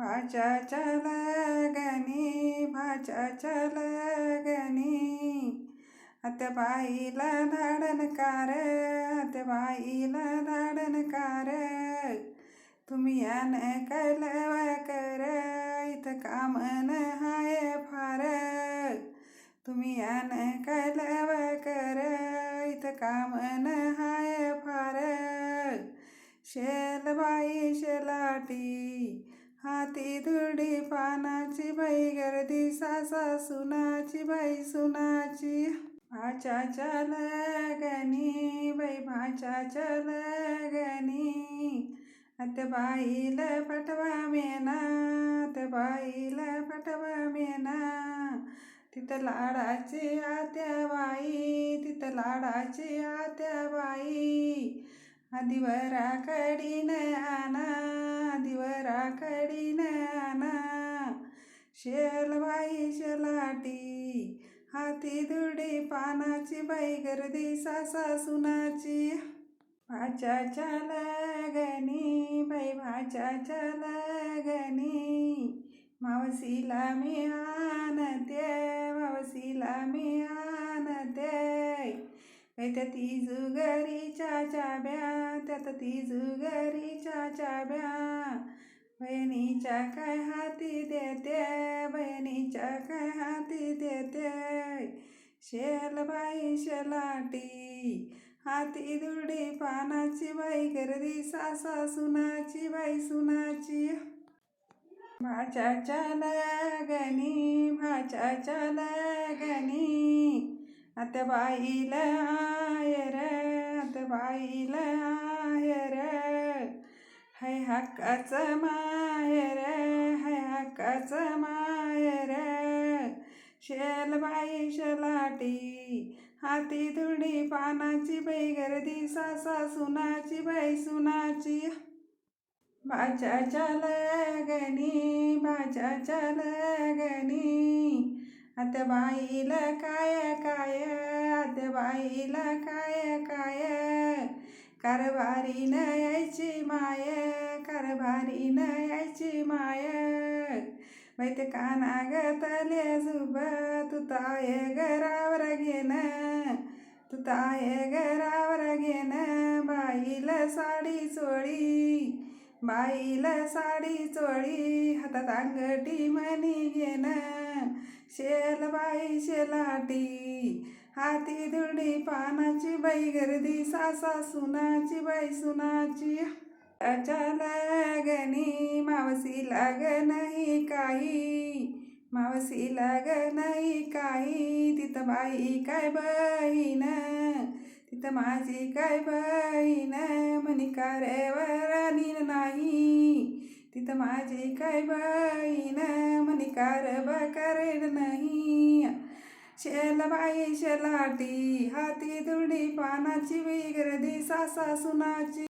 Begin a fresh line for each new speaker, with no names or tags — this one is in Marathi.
भाच्याच्या चलगनी भाच्याच्या लगनी आता बाईला धाडन कार आता बाईला धाडणकार तुम्ही यान कलव कर इथं कामन हाय फार. तुम्ही यान कलव कर इथं कामन हाय फार. शेल बाई शेलाटी हाती धुडी पानाची बाई गर्दी सासा सुनाची बाई सुनाची. भाचा चल गणी बाई भाचा चल गणी आता बाईला पटवा मेना आता बाईला पटवा मेना. तिथं लाडाची आत्या बाई तिथं लाडाची आत्या बाई. आदिवरा कडीन आना शेलबाई शेलाटी हाती दुडी पानाची बाई गर्दी सासा सुनाची. भाच्याच्या लगनी बाई भाच्याच्या लगनी मावसीला मी आणते मावसीला मी आणते. त्यात ती जुगरीच्या चाब्या त्यात ती जुगरीच्या चाब्या. बहिणीच्या काय हाती देते बहिणीच्या काय हाती देते? शेलबाई शेलाटी हाती दुडी पानाची बाई गर्दी सासा सुनाची बाई सुनाची. भाच्याच्या लगनी भाच्याच्या लगनी आता बाईला आयर आता बाईला आयर हाय हक्काचं मायर हाय हक्काचं मायर शेलबाई शलाटी हाती धुडी पानाची बाई गर्दी सासा सुनाची बाई सुनाची. भाच्याच्या लगनी भाच्याच्या लगनी. आता बाईला काय काय आता बाईला काय काय. कारभारी न यायची माय. न मायक माहिती बैत काना गतले जुब तू ताय घरावर घेन. तू ताय घरावर घेन बाईला साडी चोळी. बाईला साडी चोळी हातात अंगठी मनी घेन. शेल बाई शेलाटी हाती दुडी पानाची बाई गर्दी सासा सुनाची बाई सुनाची. त्याच्या लगनी मावसी लाग नाही काही. मावसी लाग नाही काही. तिथं बाई काय बहीण तिथं माझी काय बहीण म्हणी कार नाही? तिथं माझी काय बहीण म्हणी कार करेन नाही? शेलबाई शेलाटी हाती दुडी पानाची वेगरदी सासा सुनाची.